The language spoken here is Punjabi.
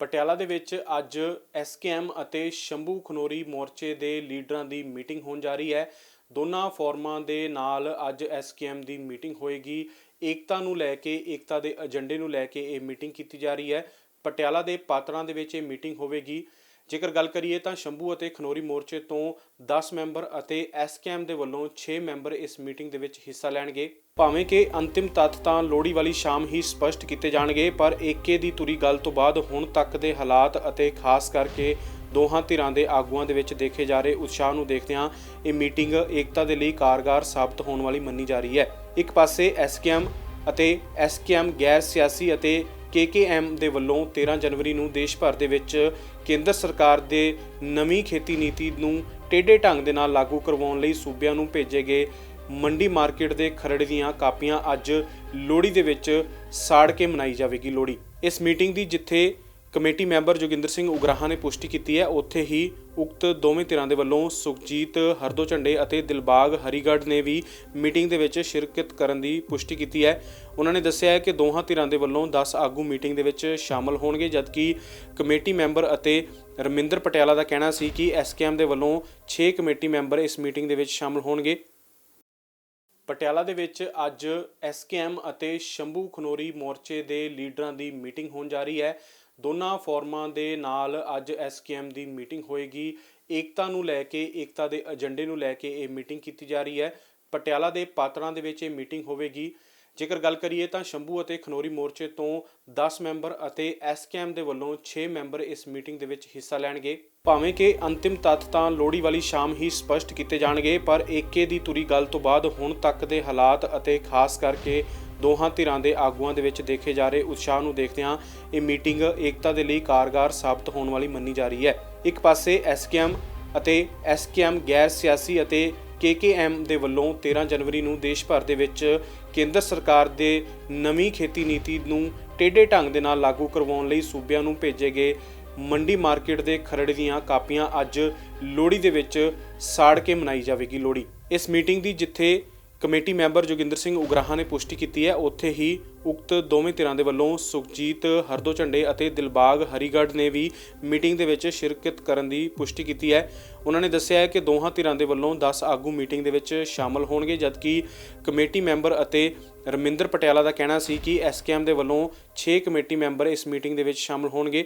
ਪਟਿਆਲਾ ਦੇ ਵਿੱਚ ਅੱਜ ਐਸਕੇਐਮ ਅਤੇ ਸ਼ੰਭੂ ਖਨੋਰੀ ਮੋਰਚੇ ਦੇ ਲੀਡਰਾਂ ਦੀ ਮੀਟਿੰਗ ਹੋਣ ਜਾ ਰਹੀ ਹੈ। ਦੋਨਾਂ ਫੋਰਮਾਂ ਦੇ ਨਾਲ ਅੱਜ ਐਸਕੇਐਮ ਦੀ ਮੀਟਿੰਗ ਹੋਏਗੀ। ਏਕਤਾ ਨੂੰ ਲੈ ਕੇ, ਏਕਤਾ ਦੇ ਏਜੰਡੇ ਨੂੰ ਲੈ ਕੇ ਇਹ ਮੀਟਿੰਗ ਕੀਤੀ ਜਾ ਰਹੀ ਹੈ। ਪਟਿਆਲਾ ਦੇ ਪਾਤੜਾਂ ਦੇ ਵਿੱਚ ਇਹ ਮੀਟਿੰਗ ਹੋਵੇਗੀ। ਜੇਕਰ ਗੱਲ ਕਰੀਏ ਤਾਂ ਸ਼ੰਭੂ ਅਤੇ ਖਨੋਰੀ ਮੋਰਚੇ ਤੋਂ 10 ਮੈਂਬਰ ਅਤੇ ਐਸਕੇਐਮ ਦੇ ਵੱਲੋਂ 6 ਮੈਂਬਰ ਇਸ ਮੀਟਿੰਗ ਦੇ ਵਿੱਚ ਹਿੱਸਾ ਲੈਣਗੇ। ਭਾਵੇਂ ਕਿ ਅੰਤਿਮ ਤੱਥ ਤਾਂ ਲੋੜੀ ਵਾਲੀ ਸ਼ਾਮ ਹੀ ਸਪਸ਼ਟ ਕੀਤੇ ਜਾਣਗੇ, ਪਰ ਏਕੇ ਦੀ ਤੁਰੀ ਗੱਲ ਤੋਂ ਬਾਅਦ ਹੁਣ ਤੱਕ ਦੇ ਹਾਲਾਤ ਅਤੇ ਖਾਸ ਕਰਕੇ ਦੋਹਾਂ ਧਿਰਾਂ ਦੇ ਆਗੂਆਂ ਦੇ ਵਿੱਚ ਦੇਖੇ ਜਾ ਰਹੇ ਉਤਸ਼ਾਹ ਨੂੰ ਦੇਖਦਿਆਂ ਇਹ ਮੀਟਿੰਗ ਏਕਤਾ ਦੇ ਲਈ ਕਾਰਗਰ ਸਾਬਤ ਹੋਣ ਵਾਲੀ ਮੰਨੀ ਜਾ ਰਹੀ ਹੈ। ਇੱਕ ਪਾਸੇ ਐਸਕੇਐਮ ਅਤੇ ਐਸਕੇਐਮ ਗੈਰ ਸਿਆਸੀ ਅਤੇ ਕੇਕੇਐਮ ਦੇ ਵੱਲੋਂ 13 ਜਨਵਰੀ ਨੂੰ ਦੇਸ਼ ਭਰ ਦੇ ਵਿੱਚ ਕੇਂਦਰ ਸਰਕਾਰ ਦੇ ਨਵੀਂ ਖੇਤੀ ਨੀਤੀ ਨੂੰ ਟੇਢੇ ਢੰਗ ਦੇ ਨਾਲ ਲਾਗੂ ਕਰਵਾਉਣ ਲਈ ਸੂਬਿਆਂ ਨੂੰ ਭੇਜੇ ਗਏ ਮੰਡੀ ਮਾਰਕੀਟ ਦੇ ਖਰੜ ਦੀਆਂ ਕਾਪੀਆਂ ਅੱਜ ਲੋਹੜੀ ਦੇ ਵਿੱਚ ਸਾੜ ਕੇ ਮਨਾਈ ਜਾਵੇਗੀ ਲੋਹੜੀ। ਇਸ ਮੀਟਿੰਗ ਦੀ ਜਿੱਥੇ ਕਮੇਟੀ ਮੈਂਬਰ ਜੋਗਿੰਦਰ ਸਿੰਘ ਉਗਰਾਹਾ ਨੇ ਪੁਸ਼ਟੀ ਕੀਤੀ ਹੈ। ਉੱਥੇ ਹੀ ਉਕਤ ਦੋਵੇਂ ਧਿਰਾਂ ਦੇ ਵੱਲੋਂ ਸੁਖਜੀਤ ਹਰਦੋ ਝੰਡੇ ਅਤੇ ਦਿਲਬਾਗ ਹਰੀਗੜ੍ਹ ਨੇ ਵੀ ਮੀਟਿੰਗ ਦੇ ਵਿੱਚ ਸ਼ਿਰਕਤ ਕਰਨ ਦੀ ਪੁਸ਼ਟੀ ਕੀਤੀ ਹੈ। ਉਹਨਾਂ ਨੇ ਦੱਸਿਆ ਹੈ ਕਿ ਦੋਹਾਂ ਧਿਰਾਂ ਦੇ ਵੱਲੋਂ 10 ਆਗੂ ਮੀਟਿੰਗ ਦੇ ਵਿੱਚ ਸ਼ਾਮਲ ਹੋਣਗੇ, ਜਦਕਿ ਕਮੇਟੀ ਮੈਂਬਰ ਅਤੇ ਰਮਿੰਦਰ ਪਟਿਆਲਾ ਦਾ ਕਹਿਣਾ ਸੀ ਕਿ ਐਸਕੇਐਮ ਦੇ ਵੱਲੋਂ 6 ਕਮੇਟੀ ਮੈਂਬਰ ਇਸ ਮੀਟਿੰਗ ਦੇ ਵਿੱਚ ਸ਼ਾਮਲ ਹੋਣਗੇ। ਪਟਿਆਲਾ ਦੇ ਵਿੱਚ ਅੱਜ ਐਸਕੇਐਮ ਅਤੇ ਸ਼ੰਭੂ ਖਨੋਰੀ ਮੋਰਚੇ ਦੇ ਲੀਡਰਾਂ ਦੀ ਮੀਟਿੰਗ ਹੋਣ ਜਾ ਰਹੀ ਹੈ। ਦੋਨਾਂ ਫੋਰਮਾਂ ਦੇ ਨਾਲ ਅੱਜ ਐਸਕੇਐਮ ਦੀ ਮੀਟਿੰਗ ਹੋਏਗੀ। ਏਕਤਾ ਨੂੰ ਲੈ ਕੇ, ਏਕਤਾ ਦੇ ਏਜੰਡੇ ਨੂੰ ਲੈ ਕੇ ਇਹ ਮੀਟਿੰਗ ਕੀਤੀ ਜਾ ਰਹੀ ਹੈ। ਪਟਿਆਲਾ ਦੇ ਪਾਤੜਾਂ ਦੇ ਵਿੱਚ ਇਹ ਮੀਟਿੰਗ ਹੋਵੇਗੀ। ਜੇਕਰ ਗੱਲ ਕਰੀਏ ਤਾਂ ਸ਼ੰਭੂ ਅਤੇ ਖਨੋਰੀ ਮੋਰਚੇ ਤੋਂ 10 ਮੈਂਬਰ ਅਤੇ ਐਸਕੇਐਮ ਦੇ ਵੱਲੋਂ 6 ਮੈਂਬਰ ਇਸ ਮੀਟਿੰਗ ਦੇ ਵਿੱਚ ਹਿੱਸਾ ਲੈਣਗੇ। ਭਾਵੇਂ ਕਿ ਅੰਤਿਮ ਤੱਥ ਤਾਂ ਲੋੜੀ ਵਾਲੀ ਸ਼ਾਮ ਹੀ ਸਪਸ਼ਟ ਕੀਤੇ ਜਾਣਗੇ, ਪਰ ਏਕੇ ਦੀ ਤੁਰੀ ਗੱਲ ਤੋਂ ਬਾਅਦ ਹੁਣ ਤੱਕ ਦੇ ਹਾਲਾਤ ਅਤੇ ਖਾਸ ਕਰਕੇ ਦੋਹਾਂ ਧਿਰਾਂ ਦੇ ਆਗੂਆਂ ਦੇ ਵਿੱਚ ਦੇਖੇ ਜਾ ਰਹੇ ਉਤਸ਼ਾਹ ਨੂੰ ਦੇਖਦਿਆਂ ਇਹ ਮੀਟਿੰਗ ਏਕਤਾ ਦੇ ਲਈ ਕਾਰਗਰ ਸਾਬਤ ਹੋਣ ਵਾਲੀ ਮੰਨੀ ਜਾ ਰਹੀ ਹੈ। ਇੱਕ ਪਾਸੇ ਐਸਕੇਐਮ ਅਤੇ ਐਸਕੇਐਮ ਗੈਰ ਸਿਆਸੀ ਅਤੇ ਕੇਕੇਐਮ ਦੇ ਵੱਲੋਂ 13 ਜਨਵਰੀ ਨੂੰ ਦੇਸ਼ ਭਰ ਦੇ ਵਿੱਚ ਕੇਂਦਰ ਸਰਕਾਰ ਦੇ ਨਵੀਂ ਖੇਤੀ ਨੀਤੀ ਨੂੰ ਟੇਢੇ ਢੰਗ ਦੇ ਨਾਲ ਲਾਗੂ ਕਰਵਾਉਣ ਲਈ ਸੂਬਿਆਂ ਨੂੰ ਭੇਜੇ ਗਏ ਮੰਡੀ ਮਾਰਕੀਟ ਦੇ ਖਰੜ ਦੀਆਂ ਕਾਪੀਆਂ ਅੱਜ ਲੋਹੜੀ ਦੇ ਵਿੱਚ ਸਾੜ ਕੇ ਮਨਾਈ ਜਾਵੇਗੀ ਲੋਹੜੀ। ਇਸ ਮੀਟਿੰਗ ਦੀ ਜਿੱਥੇ ਕਮੇਟੀ ਮੈਂਬਰ ਜੋਗਿੰਦਰ ਸਿੰਘ ਉਗਰਾਹਾ ਨੇ ਪੁਸ਼ਟੀ ਕੀਤੀ ਹੈ। ਉੱਥੇ ਹੀ ਉਕਤ ਦੋਵੇਂ ਧਿਰਾਂ ਦੇ ਵੱਲੋਂ ਸੁਖਜੀਤ ਹਰਦੋ ਝੰਡੇ ਅਤੇ ਦਿਲਬਾਗ ਹਰੀਗੜ੍ਹ ਨੇ ਵੀ ਮੀਟਿੰਗ ਦੇ ਵਿੱਚ ਸ਼ਿਰਕਤ ਕਰਨ ਦੀ ਪੁਸ਼ਟੀ ਕੀਤੀ ਹੈ। ਉਹਨਾਂ ਨੇ ਦੱਸਿਆ ਹੈ ਕਿ ਦੋਹਾਂ ਧਿਰਾਂ ਦੇ ਵੱਲੋਂ 10 ਆਗੂ ਮੀਟਿੰਗ ਦੇ ਵਿੱਚ ਸ਼ਾਮਲ ਹੋਣਗੇ, ਜਦਕਿ ਕਮੇਟੀ ਮੈਂਬਰ ਅਤੇ ਰਮਿੰਦਰ ਪਟਿਆਲਾ ਦਾ ਕਹਿਣਾ ਸੀ ਕਿ ਐਸਕੇਐਮ ਦੇ ਵੱਲੋਂ 6 ਕਮੇਟੀ ਮੈਂਬਰ ਇਸ ਮੀਟਿੰਗ ਦੇ ਵਿੱਚ ਸ਼ਾਮਲ ਹੋਣਗੇ।